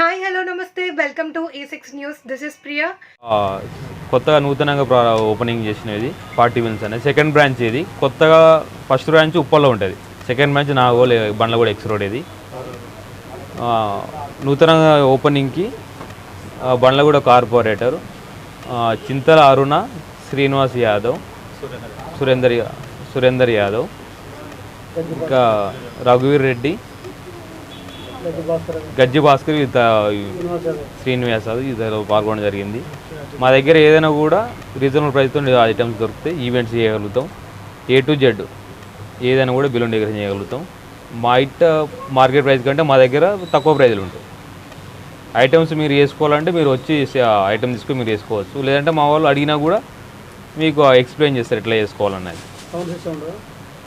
Hi hello నమస్తే. Welcome to A six news this is Priya కొత్తగా నూతనంగా opening చేసినది పార్టీ విన్స్ అనేది. సెకండ్ బ్రాంచ్ ఇది. కొత్తగా ఫస్ట్ బ్రాంచ్ ఉప్పల్లో ఉంటుంది. సెకండ్ బ్రాంచ్ నాగోల్ బండ్ల కూడా ఎక్స్ రోడ్ ఇది నూతనంగా ఓపెనింగ్కి బండ్లగూడ కార్పొరేటర్ చింతల అరుణ శ్రీనివాస్ యాదవ్ సురేందర్ సురేందర్ యాదవ్ ఇంకా రఘువీర్ రెడ్డి గజ్జి భాస్కర్ ఇత శ్రీనివాస్ యాదవ్ ఇద్దరు పాల్గొనడం జరిగింది. మా దగ్గర ఏదైనా కూడా రీజనబుల్ ప్రైస్తో ఐటమ్స్ దొరుకుతాయి. ఈవెంట్స్ చేయగలుగుతాం. ఏ టు జెడ్ ఏదైనా కూడా బిల్లున్ డెకరేషన్ చేయగలుగుతాం. బయట మార్కెట్ ప్రైస్ కంటే మా దగ్గర తక్కువ ప్రైజ్లు ఉంటాయి. ఐటమ్స్ మీరు వేసుకోవాలంటే మీరు వచ్చి ఐటమ్ తీసుకొని మీరు వేసుకోవచ్చు. లేదంటే మా వాళ్ళు అడిగినా కూడా మీకు ఎక్స్ప్లెయిన్ చేస్తారు ఎట్లా చేసుకోవాలన్నది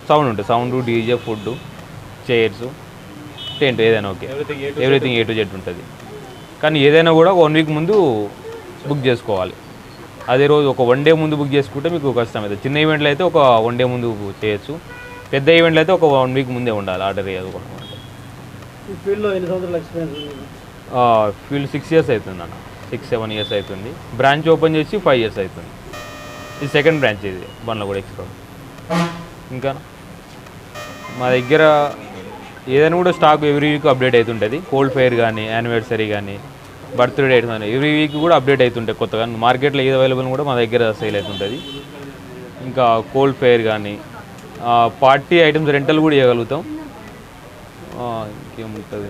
సౌండ్ ఉంటుంది sound DJ food chairs. Tent ఏదైనా okay. Everything A to Z ఉంటుంది. కానీ ఏదైనా కూడా వన్ వీక్ ముందు బుక్ చేసుకోవాలి. అదే రోజు ఒక వన్ డే ముందు బుక్ చేసుకుంటే మీకు కష్టం అవుతుంది చిన్న ఈవెంట్లు అయితే ఒక వన్ డే ముందు చేయొచ్చు. పెద్ద ఈవెంట్లు అయితే ఒక వన్ వీక్ ముందే ఉండాలి ఆర్డర్ చేసుకోవడం ఫీల్డ్ సిక్స్ ఇయర్స్ అవుతుంది అన్న. సిక్స్ సెవెన్ ఇయర్స్ అవుతుంది. బ్రాంచ్ ఓపెన్ చేసి ఫైవ్ ఇయర్స్ అవుతుంది. ఇది సెకండ్ బ్రాంచ్ ఇది. బండ్ల కూడా ఎక్స్ట్రా ఇంకా మా దగ్గర ఏదైనా కూడా స్టాక్ ఎవ్రీ వీక్ అప్డేట్ అవుతుంటుంది. కోల్డ్ ఫైర్ కానీ యానివర్సరీ కానీ బర్త్డే డేట్ కానీ ఎవ్రీ వీక్ కూడా అప్డేట్ అవుతుంటాయి కొత్తగా. మార్కెట్లో ఏది అవైలబుల్ కూడా మా దగ్గర సేల్ అవుతుంటుంది. ఇంకా కోల్డ్ ఫైర్ కానీ పార్టీ ఐటమ్స్ రెంటల్ కూడా ఇవ్వగలుగుతాం. ఇంకేముంటుంది?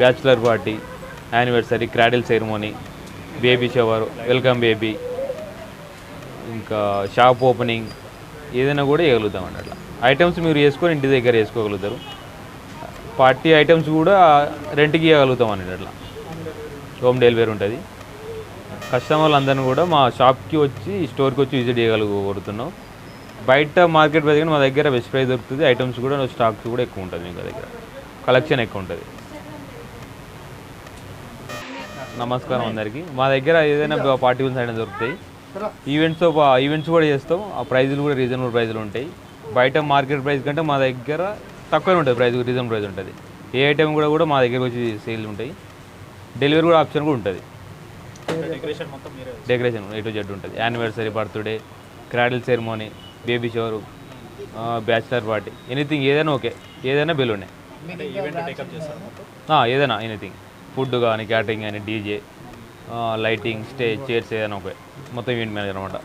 Bachelor party anniversary cradle ceremony baby shower welcome baby ఇంకా షాప్ ఓపెనింగ్ ఏదైనా కూడా వేయగలుగుతాం అన్నట్ల ఐటమ్స్ మీరు వేసుకొని ఇంటి దగ్గర వేసుకోగలుగుతారు. పార్టీ ఐటమ్స్ కూడా రెంట్కి ఇవ్వగలుగుతాం అన్నట్టు అట్లా. హోమ్ డెలివరీ ఉంటుంది. కస్టమర్లు అందరిని కూడా మా షాప్కి వచ్చి స్టోర్కి వచ్చి విజిట్ చేయగలుగుతున్నాం బయట మార్కెట్ ప్రైస్ మా దగ్గర బెస్ట్ ప్రైస్ దొరుకుతుంది. ఐటమ్స్ కూడా స్టాక్స్ కూడా ఎక్కువ ఉంటుంది మీ దగ్గర. కలెక్షన్ ఎక్కువ ఉంటుంది. నమస్కారం అందరికీ. మా దగ్గర ఏదైనా పార్టీ అయినా దొరుకుతాయి. ఈవెంట్స్ ఈవెంట్స్ కూడా చేస్తాం. ఆ ప్రైజులు కూడా రీజనబుల్ ప్రైజులు ఉంటాయి. బయట మార్కెట్ ప్రైస్ కంటే మా దగ్గర తక్కువనే ఉంటుంది ప్రైస్ రీజనబుల్ ప్రైస్ ఉంటుంది. ఏ ఐటమ్ కూడా కూడా మా దగ్గర వచ్చి సేల్ ఉంటాయి. డెలివరీ కూడా ఆప్షన్ కూడా ఉంటుంది. డెకరేషన్ ఏ టు జెడ్ ఉంటుంది. Anniversary birthday cradle ceremony baby shower bachelor party anything ఏదైనా ఓకే. ఏదైనా బిల్ ఉన్నాయి. ఆ, ఏదైనా ఎనీథింగ్ ఫుడ్ కానీ క్యాటరింగ్ కానీ డీజే లైటింగ్ స్టేజ్ చైర్స్ ఏదైనా ఓకే మొత్తం ఈవెంట్ మేనేజర్ అనమాట.